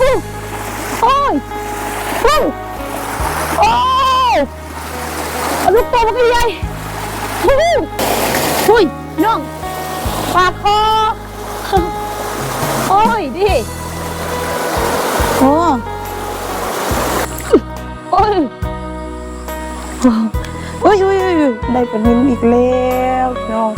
ฮู้ยโอ้ยโอ้เอาลูกโตมากันก็ใหญ่ฮู้หุ้ยน้องปากคอโอ้ยดิโอ้โอ้ยโอ้ยโอ้ยได้เปลานินอีกแล้วน้อง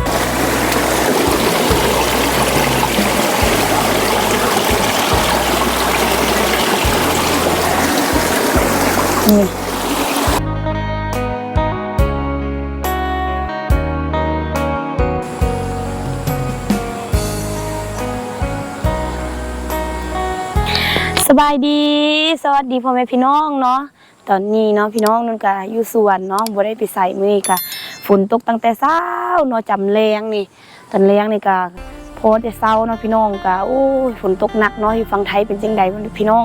นี่สบายดี สวัสดีพ่อแม่พี่น้องเนาะตอนนี้เนาะพี่น้องนุ่นก็อยู่สวนเนาะบ่ได้ไปใส่มือนี้ก็ฝนตกตั้งแต่เช้าเนาะจำแรงนี่ตอนแรงนี่ก็โพสต์แต่เช้าเนาะพี่น้องก็โอ้ยฝนตกหนักเนาะอยู่ฝั่งไทยเป็นจังไดบ่พี่น้อง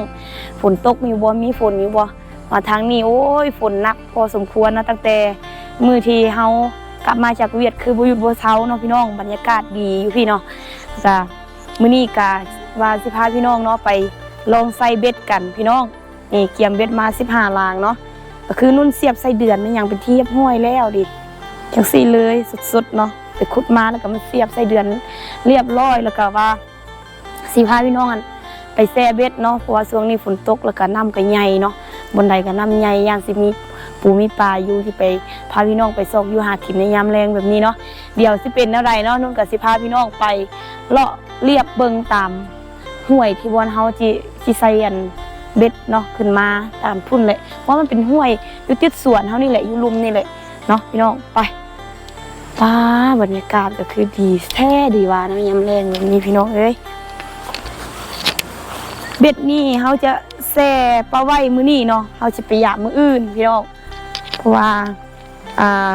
ฝนตกมีบ่มีฝนมีบ่ มาทางนี้โอ้ยฝนหนักพอสมควรนะตั้งแต่มือที่เฮากลับมาจากเวียดคือบ่หยุดบ่เช้าเนาะพี่น้องบรรยากาศดีอยู่พี่เนาะจ้ะมื้อนี้ก็ว่าสิพาพี่น้องเนาะไปลองใส่เบ็ดกันพี่น้องนี่เกียมเบ็ดมา15ลางเนาะก็คือนุ่นเสียบใส่เดือนมันยังเป็นที่เรียบห้อยแล้วดิจังซี่เลยสุดๆเนาะไปขุดมาแล้วก็มาเสียบใส่เดือนเรียบร้อยแล้วก็ว่าสิพาพี่น้องอันไปแซ่เบ็ดเนาะเพราะว่าช่วงนี้ฝนตกแล้วก็น้ำก็ใหญ่เนาะ บนใดก็น้ำใหญ่ย่างสิมีปูมีปลาอยู่ที่ไปพาพี่น้องไปซอกอยู่หากินในยามแรงแบบนี้เนาะเดี๋ยวสิเป็นอะไรเนาะนุ่นกับสิพาพี่น้องไปเลาะเรียบเบิงตามห้วยที่บอนเฮาจิจิใส่อันเบ็ดเนาะขึ้นมาตามพุ่นเลย เพราะมันเป็นห้วยอยู่ติดสวนเฮานี่แหละอยู่ลุมนี่แหละเนาะพี่น้องไปป้าบรรยากาศก็คือดีแท้ดีว่านะยามแรงแบบนี้พี่น้องเอ้ยเบ็ดนี่เขาจะ แซ่ปลาไว้มือนี้เนาะเขาจะไปหยามมืออื่นพี่น้องเพราะว่าอ่า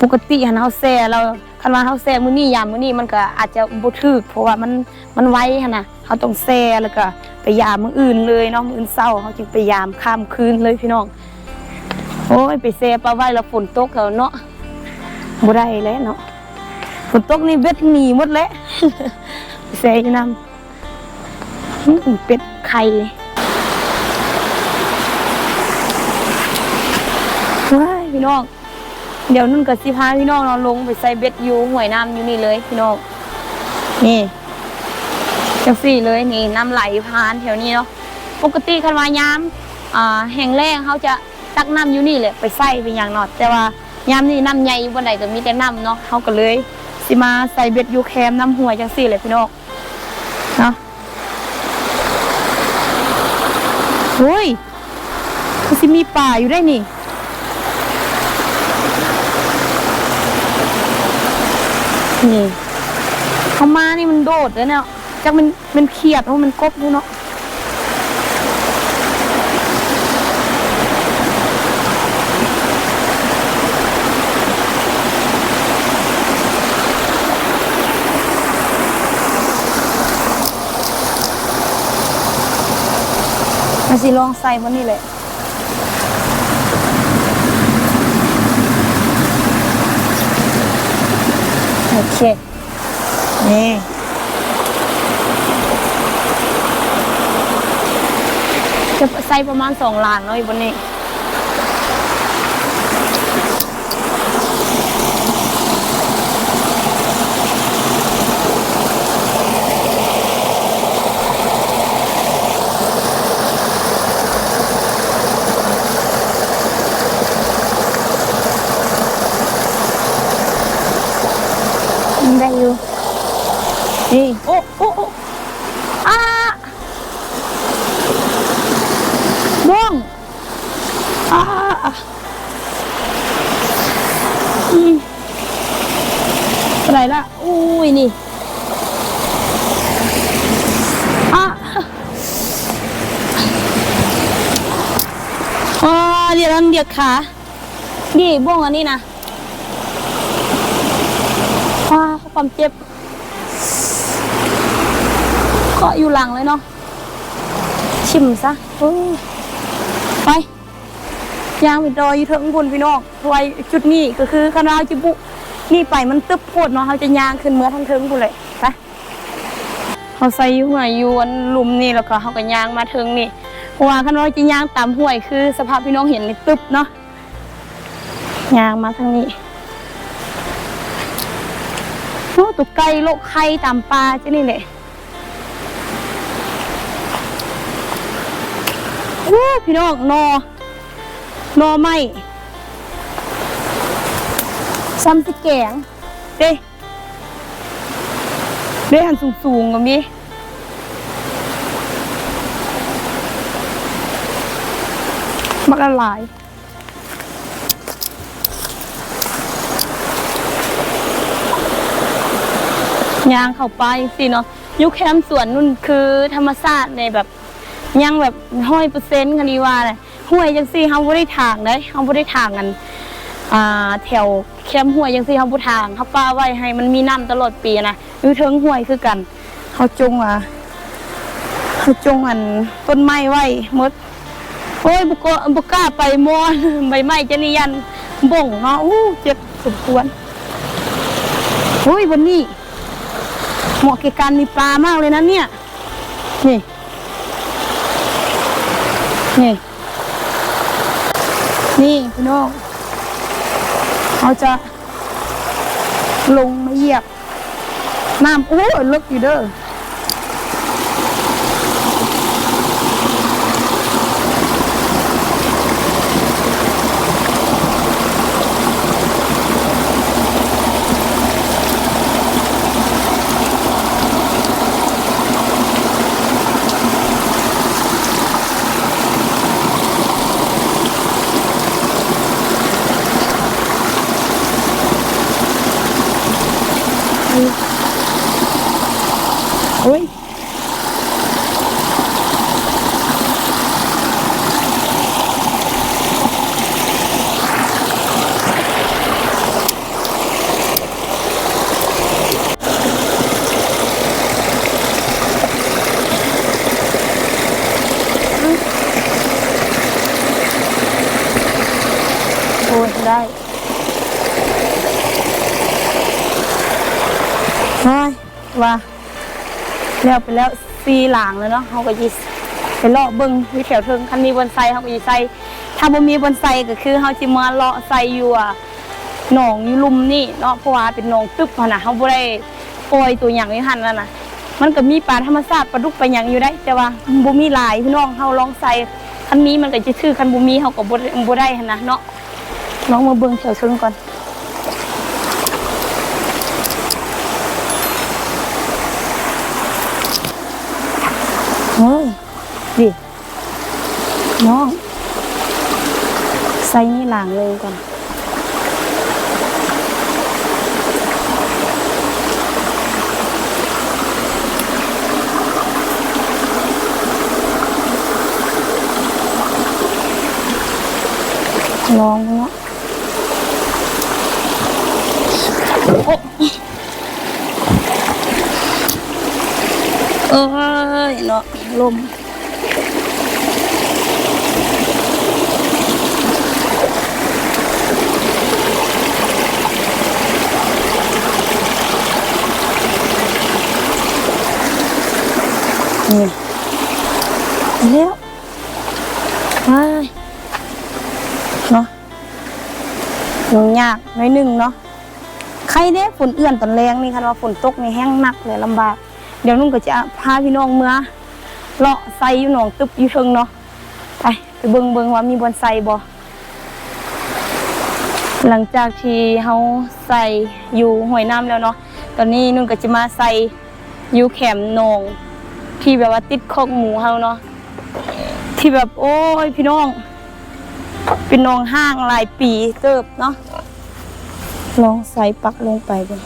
ปกติหันเขาแซ่เราคันว่าเขาแซ่มือนี้ยามมือนี้มันก็อาจจะบ่ถูกเพราะว่ามันมันไวหันน่ะเขาต้องแซ่แล้วก็ไปยามมืออื่นเลยเนาะมืออื่นเช้าเขาจึงไปยามข้ามคืนเลยพี่น้องโอ้ยไปแซ่ปลาไว้แล้วฝนตกแล้วเนาะบ่ได้แล้วเนาะฝนตกนี่เบ็ดหนีหมดแล้วแซ่อยู่นำ เป็ดไข่ว้ายพี่น้อง เดี๋ยวนุ่นกับสิพาพี่น้องเราลงไปใส่เบ็ดอยู่ห่วยน้ำอยู่นี่เลยพี่น้อง นี่จังสี่เลยนี่น้ำไหลผ่านแถวนี้เนาะ ปกติคันว่ายามแห่งแรงเขาจะตักน้ำอยู่นี่แหละไปใส่เป็นอย่างนอด แต่ว่ายามนี่น้ำใหญ่อยู่บนไหนก็มีแต่น้ำเนาะเขาก็เลยสิมาใส่เบ็ดอยู่แคมน้ำห่วจังสี่เลยพี่น้อง เนาะ เฮ้ยมันสิมีป่าอยู่ได้นี่ นี่ เขามานี่มันโดดเลยเนาะจากมันมันเขียดเพราะมันกบดูเนาะ มันสิลองใส่บนนี้เลยโอเค นี่จะใส่ประมาณสองล้านเนาะอีบนนี้ ยังได้อยู่ นี่ โอ้โอ้โอ้อาบ้อง อะไรละอุ้ยนี่อะอ่าเดี๋ยวนั้นเดียวขานี่บ้องอันนี้นะว้าความเจ็บเกาะอยู่หลังเลยเนาะชิมซะเออ ยางไปดอยอยู่เถิงพุ่นพี่น้องไว้จุดนี้ก็คือคณะจิบุนี่ไปมันตึบโพดเนาะเขาจะยางขึ้นเมื่อทั้งเทิงพุ่นเลยไปเขาใส่อยู่หัวยวนลุมนี่แล้วก็เขาก็ยางมาเถึงนี่เพราะว่าคันว่าจะยางตามห้วยคือ สภาพพี่น้องเห็นนี่ตึบเนาะยางมาทางนี้โอ้ตุกไก่โลกไข่ตามปลาจ้ะนี่แหละโอ้พี่น้องนอ นอไม่ซ้ำสิแกงเด้เด้หันสูงๆก็มีมักละลายยางเข้าไปสิเนาะอยุคแคมป์สวนนุ่นคือธรรมชาติในแบบยังแบบห้อยเปอร์เซ็นต์คันนี้ว่าเลย ห้วยจังซี่เฮาบ่ได้ทางได้เฮาบ่ได้ทางกันอ่าแถวแคมห้วยจังซี่เฮาบ่ทางเฮาป้าไว้ให้มันมีน้ำตลอดปีนะอยู่เทิงห้วยคือกันเฮาจงอะเฮาจงอันต้นไม้ไว้หมดโอ้ยบ่กล้าบ่กล้าไปมอนใบไม้จะนี่ยันบ่งเนาะอู้เจ็บสมควรโอ้ยวันนี้เหมาะแก่การมีปลามากเลยนะเนี่ย นี่ นี่ นี่พี่น้องเขาจะลงมาเหยียบน้ำโอ้ยลึกอยู่เด้อ ว่า แล้วไปแล้วซีหลางเลยเนาะเขาก็ยิไปเลาะเบิ้งวิแถวเทิงคันมีบอนไซเขาก็ยิไซถ้าบ่มีบอนไซก็คือเขาจิมาเลาะไซอยู่อะหนองอยู่ลุมนี่เนาะเพราะว่าเป็นหนองตึบหั้นนะเขาบ่ได้ปล่อยตัวอย่างนี้หันแล้วนะมันก็มีปลาธรรมชาติปลาดุกปลาหยังอยู่ได้ แต่ว่าบ่มีหลายพี่น้องเขาลองใส่คันมีมันก็จะชื่อคันบ่มีเขาก็บ่ได้บ่ได้หันนะเนาะลองมาเบิ่งแถวเทิงก่อน เฮ้ย ดิน้องใส่นี่หลังเลยก่อนลองเนาะโอ้เอ้ยเนาะลม นี่แล้วไปเนาะยุ่งยากหน้อยหนึ่งเนาะใครเด้ฝนเอื่อนตอนแรงนี่คันว่าฝนตกนี่แห้งหนักเลยลำบาก เดี๋ยวนุ่งก็จะพาพี่น้องเมื่อเลาะไซอยู่หนองตึบอยู่เทิงเนาะไปไปเบิงเบิงว่ามีบอนไซบ่หลังจากที่เฮาใส่อยู่ห้วยน้ำแล้วเนาะตอนนี้นุ่งก็จะมาใส่อยู่แคมนอง ที่แบบว่าติดคอกหมูเฮาเนาะที่แบบโอ้ยพี่น้อง เป็นหนองห้างหลายปีเติบเนาะลองใส่ปักลงไปเบิ่ง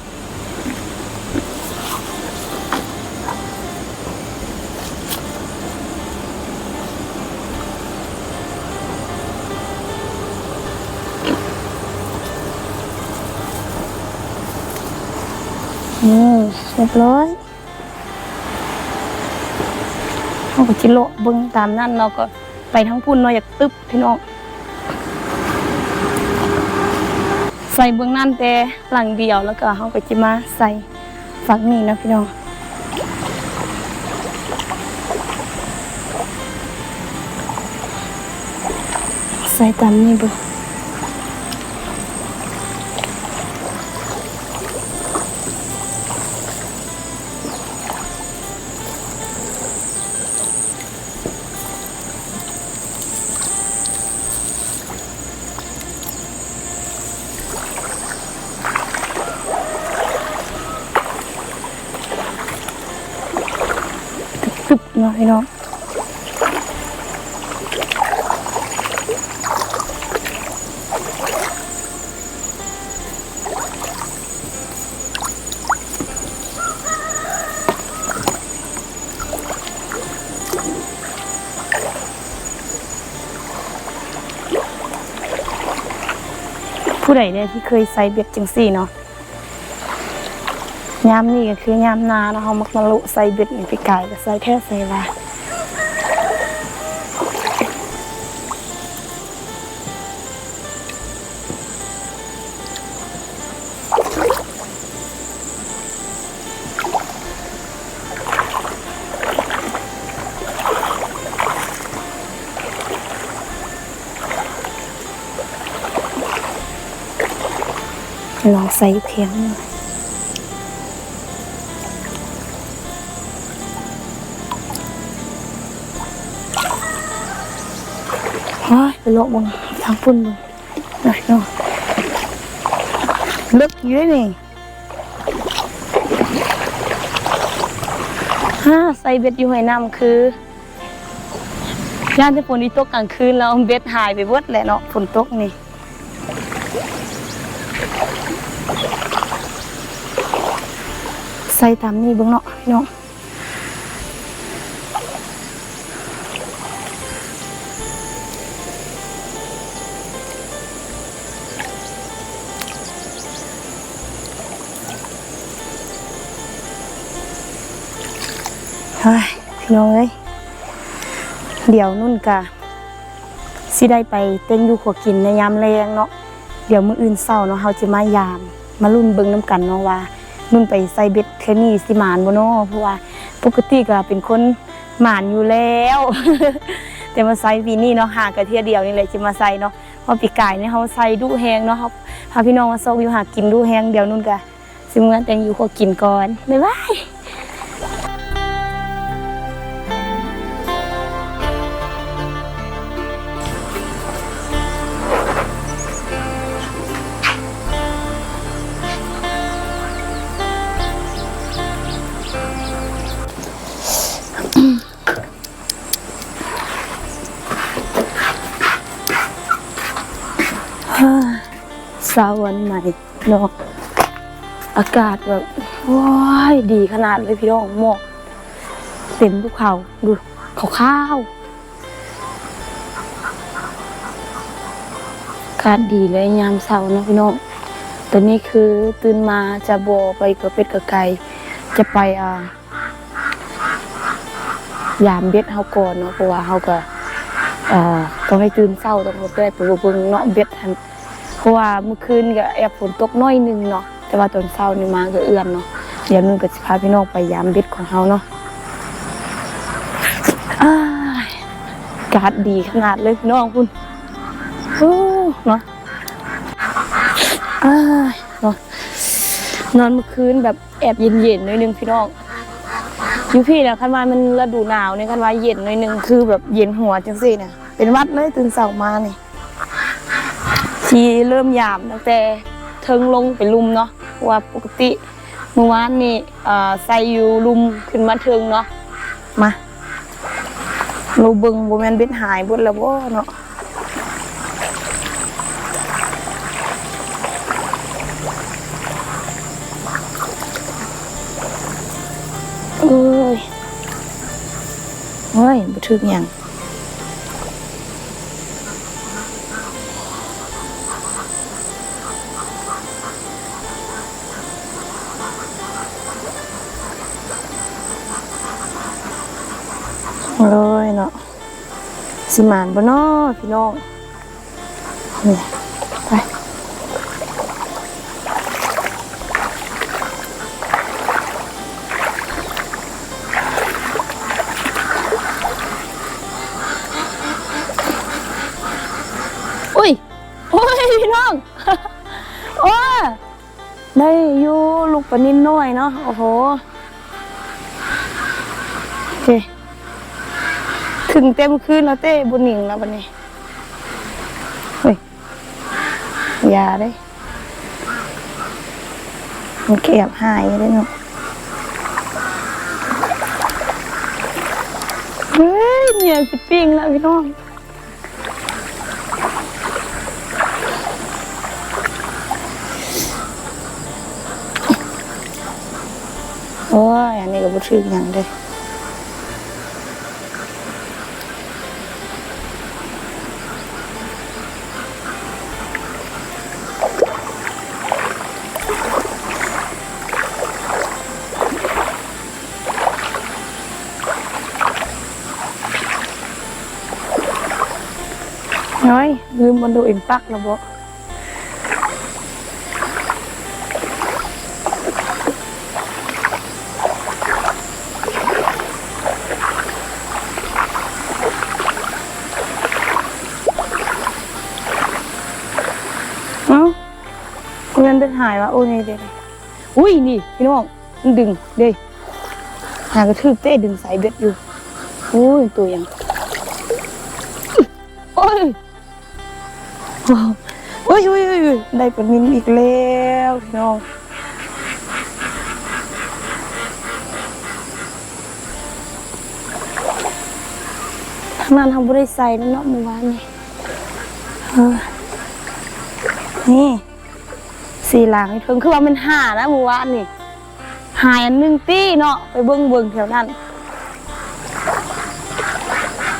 อืมเรียบร้อย เขาก็จิโลเบิ้งตามนั่นเราก็ไปทั้งพุ่นเนาะอยากตึ๊บพี่น้องใส่เบื้องนั่นแต่หลังเดียวแล้วก็เขาก็จิมาใส่ฝักนี้นะพี่น้องใส่ตามนี้เบื้อ เนาะพี่น้องผู้ใดเนี่ยที่เคยใส่เบ็ดจังสี่เนาะ ยามนี่ก็คือยามนาเนาะเขามักมาลุใส่เบ็ดนี่ไปไก่ก็ใส่แค่ใส่ว่าลองใส่เพียงหน่อ เฮ้ยไปโลกมึงทางพุ่นมึงน่อยเนาะลึกอยู่ด้วยนี่ฮ่าใส่เบ็ดอยู่ให้น้ำคือย่านที่ฝนตกกลางคืนแล้วเบ็ดหายไปเบิดแหละเนาะฝนตกนี่ใส่ตามนี่เบิ่งเนาะพี่น้อง ฮ้ยพี่น้องเอ้ยเดี๋ยวนุ่นกะสิได้ไปเต้นอยู่ขัวกินในยามแรงเนาะเดี๋ยวมื้ออื่นเช้าเนาะเฮาจะมายาม มาลุ้นเบิ่งน้ำกันเนาะว่า นุ่นไปใส่เบ็ดเทนี่สิหมานบ่เนาะเพราะว่าปกติก็เป็นคนหมานอยู่แล้ว แต่มาใส่ปีนี้เนาะหากระเทียเดียวนี่แหละจะมาใส่เนาะเพราะปีกายเนี่ยเขาใส่ดูแฮงเนาะเขาพาพี่น้องมาซอกอยู่หากินดูแฮงเดี๋ยวนุ่นก็สิเมื่อแต่งอยู่ขอกินก่อนบ๊ายบาย สาวันใหม่เนาะอากาศแบบว้ายดีขนาดเลยพี่น้องหมอกเต็มภูเขาดูขาวๆอากาศดีเลยยามเช้านะพี่น้องตอนนี้คือตื่นมาจะโบไปกับเป็ดกับไก่จะไปอ่ายามเบ็ดเฮาก่อนเนาะเพราะว่าเฮาก็เอ่อต้องให้ตื่นเช้าต้องบ่ได้ไปเบิ่งเนาะเบ็ดหัน เพราะว่าเมื่อคืนก็แอบฝนตกน้อยหนึงเนาะแต่ว่าตอนเช้านี่มาก็เอื้อนเนาะเดี๋ยวนึงก็สิพาพี่น้องไปยามเบ็ดของเฮาเนาะอ้ากาศดีขนาดเลยพี่น้องคุณเนาะอ้ยเนาะนอนเมื่อคืนแบบแอบเย็นๆหน่อยหนึงพี่น้องอยู่พี่นะคันว่ามันฤดูหนาวเนี่ยคันว่าเย็นหน่อยหนึงคือแบบเย็นหัวจังซี่เนี่ยเป็นวัดเลยตื่นเช้ามาเนี่ย ทีเริ่มหยามตั้งแต่เทิงลงไปลุมเนาะว่าปกติเมื่อวานนี่ใส่อยู่ลุมขึ้นมาเทิงเนาะมาเราเบิงบ่แมนเบ็ดหายบิดแล้วบ่เนาะเอ้ยเฮ้ยบ่ถึกหยัง สิมานบ่นอพี่น้องไปอุ้ยโอ้ยพี่น้องโอ้ยได้อยู่ลูกปนินน้อยเนาะโอ้โหโอเค ถึงเต็มคืนแล้วเต้บุญหนิงแล้ววันนี้เฮ้ยยาได้มันเก็บหายเลยเนาะเฮ้ยเนี่ยสิปิ้งแล้วพี่น้องโอ้ยอันนี้ก็บ่ถึกหยังเด้ น้อยลืมมันดูอิมปักแล้วบ่เอ้าเงินเป็นหายวะโอ้ยเด้อุ้ยนี่พี่น้องมันดึงเด้หากระทืบเต้ดึงสายเบ็ดอยู่โอ้ยตัวยังโอ้ย อ้ยโอ้ยโอ้ยโอ้ยได้ปลานินอีกแล้วพี่น้องทางนั้นทำบริใส่แล้วเนาะเมื่อวานนี่เออนี่สี่หลังนี่เพิ่งคือว่ามันหานะเมื่อวานนี่หายอันหนึ่งตี้เนาะไปเบิ้งเบิ้งแถวนั้น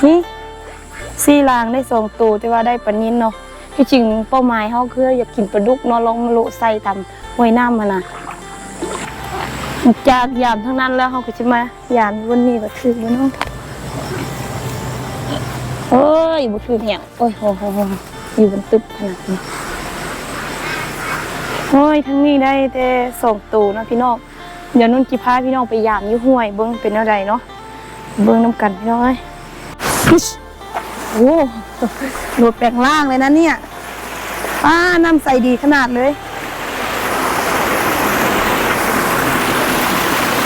นี่สี่หลังได้สองตัวแต่ว่าได้ปลานินเนาะ ที่จริงเป้าหมายเขาคืออยากกินปลาดุกนาะลงมาโลใส่ตำห้วยน้ำมานะจากยามทั้งนั้นแล้วเขาก็จะมายามวันนี้ก็ถือแล้วเนาะเอ้ยบุถือเนี่ยโอ้ยโหโหอยู่บนตึบขนาดนี้โอ้ยทั้งนี้ได้แต่ส่งตูนะพี่น้องเดี๋ยวนุ่นจิพาพี่น้องไปยามยุ่ห้วยเบิ้งเป็นอะไรเนาะเบิ้งน้ำกันพี่น้องเอ้ยโอ้โหลดแปลงล่างเลยนะเนี่ย ป้าน้ำใสดีขนาดเลย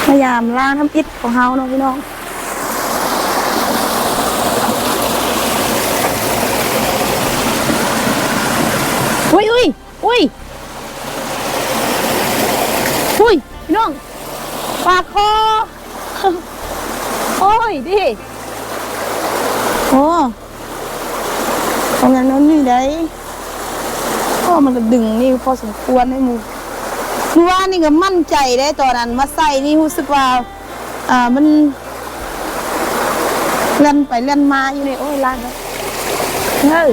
พยายามล่างน้ำอิดของเฮาเนาะพี่น้องอุ้ยอุ้ยอุ้ยอุ้ยพี่น้องปากคอโอ้ยดิโอ้ตรงนั้นนั่นนี่ได้ มันก็ดึงนี่พอสมควรให้มูเมื่อวานี่ก็มั่นใจได้ตอนนั้นมาใส่นี่รู้สึกว่า อ่ามันเล่นไปเล่นมาอยู่นี่โอ้ยลากเลยเฮ้ย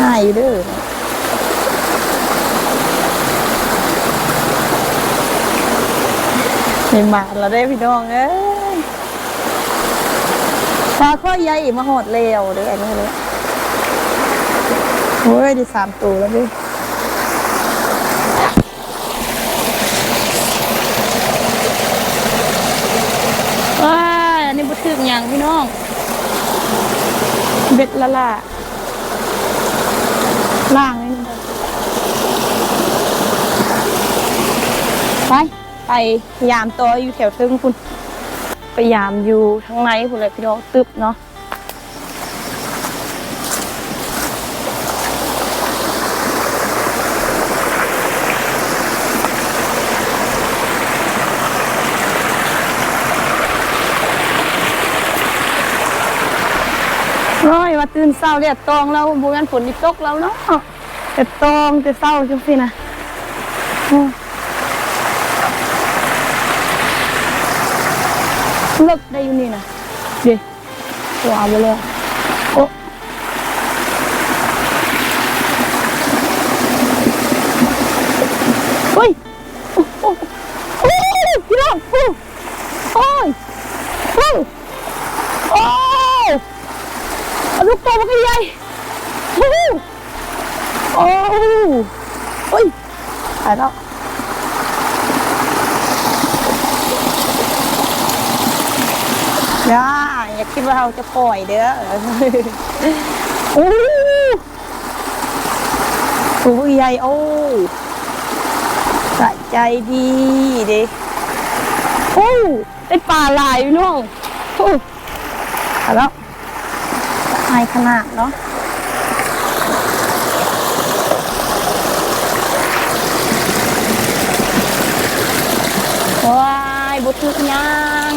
หายเด้อมีหมาแล้วได้พี่น้องเอ้ยปลาข้อใหญ่มาหอดเร็วเด้ออันนี้เลย โอ้ยได้สามตัวแล้วดิว้ายอันนี้บุถึกอย่างพี่น้อง เบ็ดละล่ะล่างนี่นะไป ไปยามตัวอยู่แถวทึงคุณ ไปยามอยู่ทั้งในคุณเลยพี่น้องตึบเนาะร้อยว่า ตื่นเศร้าเรียดตองแล้วบุญฝนนี่ตกแล้วเนาะแต่ตองแต่เศร้าจังสินะโอ้เลิกได้อยู่นี่นะเดี๋ยวเอาไปเลย เราจะปล่อยเด้อโอ้ตัวใหญ่โอ้สะใจดีเด้โอ้ได้ปลาลายน้องโอ้แล้วหายขนาดเนาะว้ายบุทึกยัง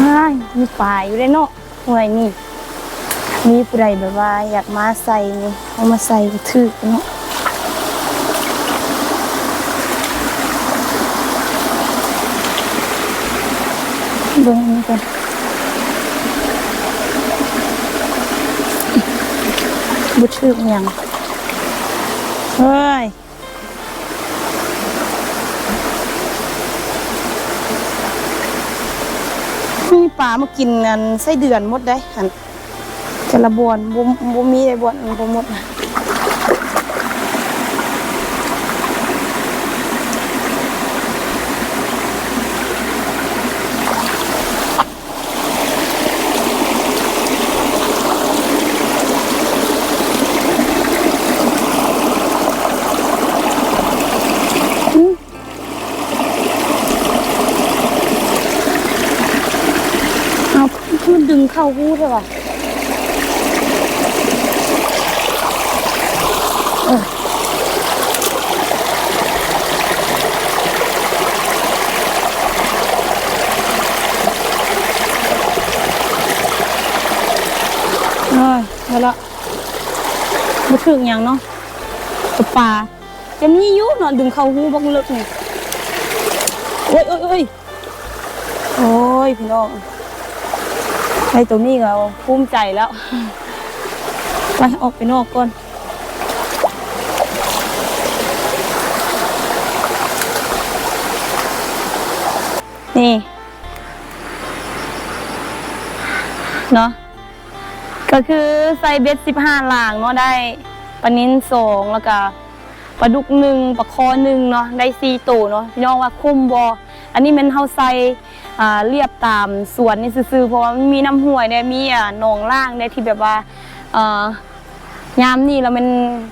อ้ายมีปลาอยู่เลยเนาะห่วยนี่ มีผู้ใดแบบว่าอยากมาใส่นี่เอามาใส่ก็ถือเนาะเบิ่งนนี้กันบุชึกยังเฮ้ ปลามากินกันไส้เดือนหมดได้หันจะระบวนบ่บ่มีได้บวนบ่หมดนะอืมเอาคือดึง เข้าหูเถอะว่ะเอ้ยเอาละมาถึงอย่างเนาะกับปลาจะมีอยุเนาะดึงเข้าหูบักเลิกเนี่ยโอ้ยโอ้ยโอ้ยโอ้ยพี่น้อง ไอ้ตัวนี้ก็ภูมิใจแล้วไปออกไปนอกก่อนนี่เนาะก็คือใส่เบ็ดสิบห้าหลางเนาะได้ปลานิ้นสองแล้วก็ปลาดุกหนึ่งปลาคอหนึ่งเนาะได้สี่ตัวเนาะพี่น้องว่าคุ้มบออันนี้มันเฮาใส่ อ่าเรียบตามสวนนี่ซื่อๆเพราะว่ามันมีน้ำห้วยเนี่ยมีอ่าหนองล่างเนี่ยที่แบบว่าอ่อยามนี่แล้วมัน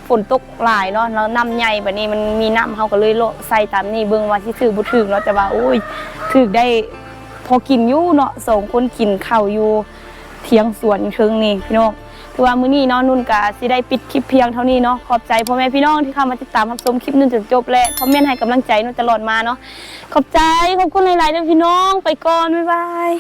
ฝนตกหลายเนาะแล้วน้ำใหญ่แบบนี้มันมีน้ำเขาก็เลยโลใส่ตามนี่เบิ่งว่าที่ถือบุถึงเนาะแต่ว่าโอ้ยถือได้พอกินอยู่เนาะสองคนกินข้าวอยู่เทียงสวนเชิงนี่พี่น้อง ถือว่ามื้อนี้เนาะนุ่นกะสิได้ปิดคลิปเพียงเท่านี้เนาะขอบใจพ่อแม่พี่น้องที่เข้ามาติดตามรับชมคลิปนุ่นจนจบและคอมเมนต์ให้กำลังใจนุ่นตลอดมาเนาะขอบใจขอบคุณหลายๆด้อพี่น้องไปก่อนบ๊ายบาย